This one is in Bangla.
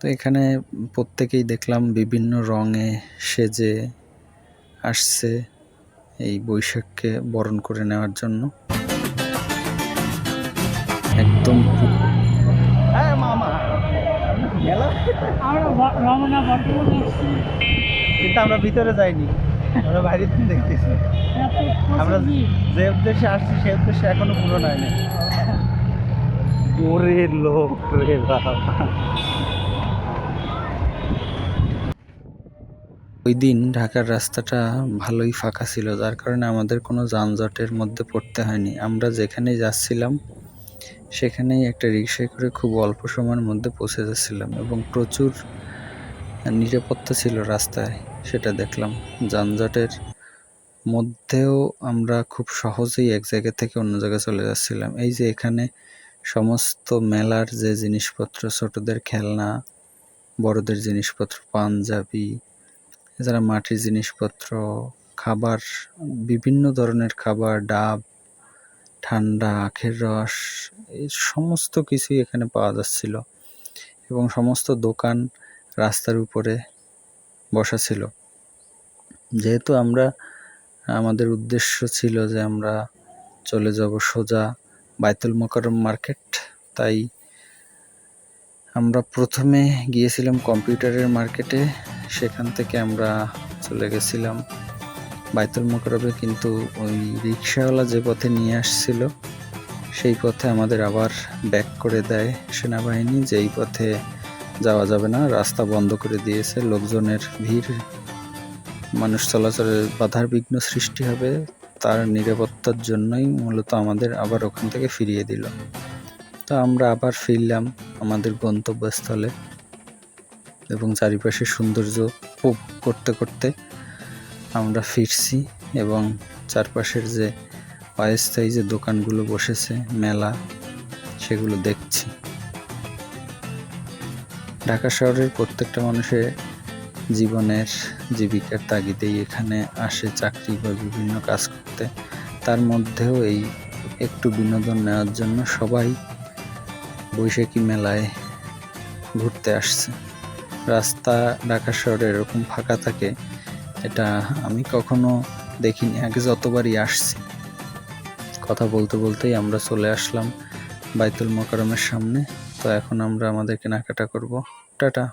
তো এখানে প্রত্যেকেই দেখলাম বিভিন্ন রঙে সেজে আসছে এই বৈশাখকে বরণ করে নেওয়ার জন্য। একদম হ্যাঁ কিন্তু আমরা ভিতরে যাইনি। আমরা বাইরে দেখতেছি। আমরা যে উদ্দেশ্যে আসছি সেই উদ্দেশ্যে এখনও পূরণ হয়নি। ওরে লোক রে বাবা। ওই দিন ঢাকার রাস্তাটা ভালোই ফাঁকা ছিল, যার কারণে আমাদের কোনো যানজটের মধ্যে পড়তে হয়নি। আমরা যেখানেই যাচ্ছিলাম, সেখানেই একটা রিক্সায় করে খুব অল্প সময়ের মধ্যে পৌঁছে যাচ্ছিলাম এবং প্রচুর নিরাপত্তা ছিল রাস্তায়, সেটা দেখলাম। যানজটের মধ্যেও আমরা খুব সহজেই এক জায়গা থেকে অন্য জায়গায় চলে যাচ্ছিলাম। এই যে এখানে সমস্ত মেলার যে জিনিসপত্র, ছোটদের খেলনা, বড়দের জিনিসপত্র, পাঞ্জাবি এছাড়া মাটির জিনিসপত্র, খাবার, বিভিন্ন ধরনের খাবার, ডাব, ঠান্ডা, আখের রস, এই সমস্ত কিছুই এখানে পাওয়া যাচ্ছিল এবং সমস্ত দোকান রাস্তার উপরে বসা ছিল। যেহেতু আমরা, আমাদের উদ্দেশ্য ছিল যে আমরা চলে যাব সোজা বাইতুল মোকাররম মার্কেট, তাই আমরা প্রথমে গিয়েছিলাম কম্পিউটারের মার্কেটে। সেখান থেকে আমরা চলে গেছিলাম বাইতুল মোকাররমে, কিন্তু ওই রিক্সাওয়ালা যে পথে নিয়ে আসছিল, সেই পথে আমাদের আবার ব্যাক করে দেয় সেনাবাহিনী যেই পথে যাওয়া যাবে না, রাস্তা বন্ধ করে দিয়েছে, লোকজনের ভিড়, মানুষ চলাচলের বাধার বিঘ্ন সৃষ্টি হবে, তার নিরাপত্তার জন্যই মূলত আমাদের আবার ওখান থেকে ফিরিয়ে দিল। তো আমরা আবার ফিরলাম আমাদের গন্তব্যস্থলে। এবং চারিপাশে সৌন্দর্য উপভোগ করতে করতে আমরা ফিরছি এবং চারপাশের যে অস্থায়ী যে দোকানগুলো বসেছে, মেলা, সেগুলো দেখছি। ঢাকা শহরের প্রত্যেকটা মানুষের জীবনের জীবিকার তাগিদেই এখানে আসে চাকরি বা বিভিন্ন কাজ করতে। তার মধ্যেও এই একটু বিনোদন নেওয়ার জন্য সবাই বৈশাখী মেলায় ঘুরতে আসছে। রাস্তা ঢাকা শহরে এরকম ফাঁকা থাকে, এটা আমি কখনো দেখিনি। আগে যতবারই আসছি, কথা বলতে বলতেই আমরা চলে আসলাম বাইতুল মোকারমের সামনে। তো এখন আমরা আমাদের কেনাকাটা করব। টাটা।